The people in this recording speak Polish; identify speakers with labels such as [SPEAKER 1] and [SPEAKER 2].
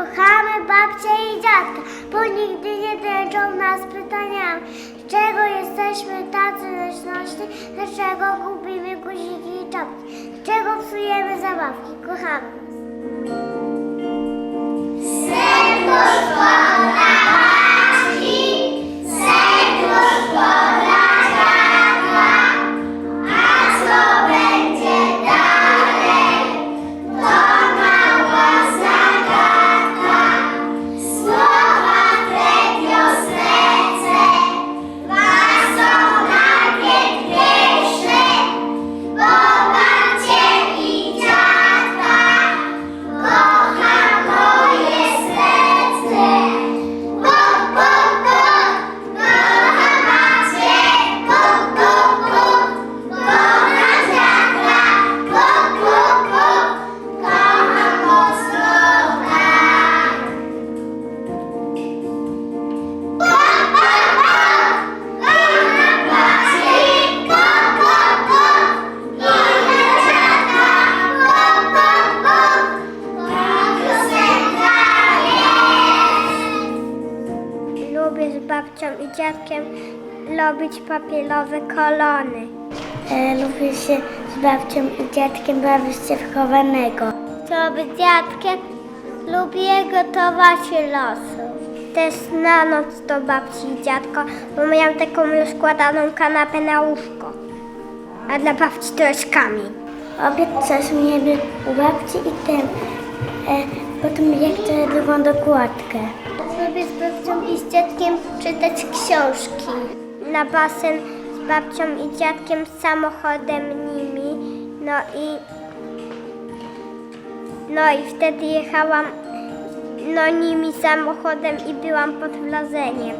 [SPEAKER 1] Kochamy babcię i dziadka? Bo nigdy nie dręczą nas pytaniami. Dlaczego jesteśmy tacy nośności? Dlaczego gubimy guziki i czapki? Dlaczego psujemy zabawki? Kochamy was. Lubię z babcią i dziadkiem robić papierowe kolony. E, lubię się z babcią i dziadkiem bawić się w chowanego. Co by dziadkiem? Lubię gotować losu. Też na noc do babci i dziadka, bo miałam taką rozkładaną kanapę na łóżko. A dla babci to jest kamień. Obiad czas mieli u babci i ten. E, potem jak chcę drugą dokładkę. Lubię z babcią i z dziadkiem czytać książki. Na basen z babcią i dziadkiem, samochodem nimi. No i no i wtedy jechałam no nimi samochodem i byłam pod wrażeniem.